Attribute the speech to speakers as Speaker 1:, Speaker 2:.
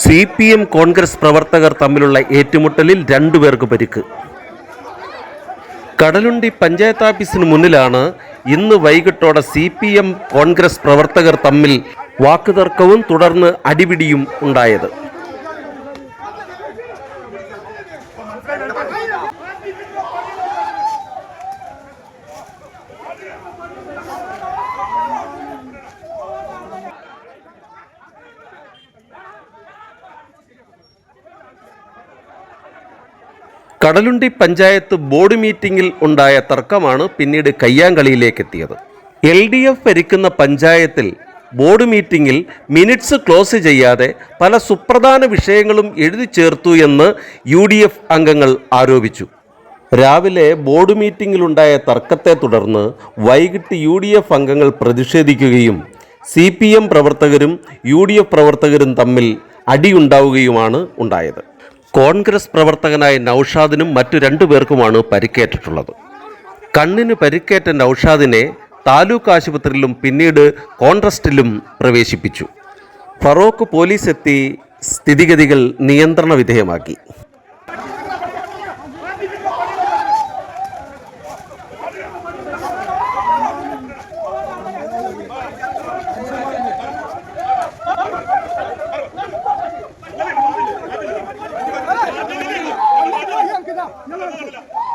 Speaker 1: C P M Congress പ്രവർത്തകർ തമ്മിലുള്ള ഏറ്റുമുട്ടലിൽ രണ്ടുപേർക്ക് പരിക്ക്. കടലുണ്ടി പഞ്ചായത്ത് ഓഫീസിന് മുന്നിലാണ് ഇന്ന് വൈകിട്ടോടെ സി പി എം കോൺഗ്രസ് പ്രവർത്തകർ തമ്മിൽ വാക്കുതർക്കവും തുടർന്ന് അടിപിടിയും ഉണ്ടായത്. കടലുണ്ടി പഞ്ചായത്ത് ബോർഡ് മീറ്റിംഗിൽ ഉണ്ടായ തർക്കമാണ് പിന്നീട് കയ്യാങ്കളിയിലേക്ക് എത്തിയത് എൽ ഡി എഫ് ഭരിക്കുന്ന പഞ്ചായത്തിൽ ബോർഡ് മീറ്റിംഗിൽ മിനിറ്റ്സ് ക്ലോസ് ചെയ്യാതെ പല സുപ്രധാന വിഷയങ്ങളും എഴുതി ചേർത്തു എന്ന് യു ഡി എഫ് അംഗങ്ങൾ ആരോപിച്ചു. രാവിലെ ബോർഡ് മീറ്റിംഗിലുണ്ടായ തർക്കത്തെ തുടർന്ന് വൈകിട്ട് യു ഡി എഫ് അംഗങ്ങൾ പ്രതിഷേധിക്കുകയും സി പി എം പ്രവർത്തകരും യു ഡി എഫ് പ്രവർത്തകരും തമ്മിൽ അടിയുണ്ടാവുകയുമാണ് ഉണ്ടായത്. കോൺഗ്രസ് പ്രവർത്തകനായ നൌഷാദിനും മറ്റു രണ്ടു പേർക്കുമാണ് പരിക്കേറ്റിട്ടുള്ളത്. കണ്ണിന് പരിക്കേറ്റ നൌഷാദിനെ താലൂക്ക് ആശുപത്രിയിലും പിന്നീട് കോൺട്രസ്റ്റിലും പ്രവേശിപ്പിച്ചു. ഫറോക്ക് പോലീസ് എത്തി സ്ഥിതിഗതികൾ നിയന്ത്രണ വിധേയമാക്കി.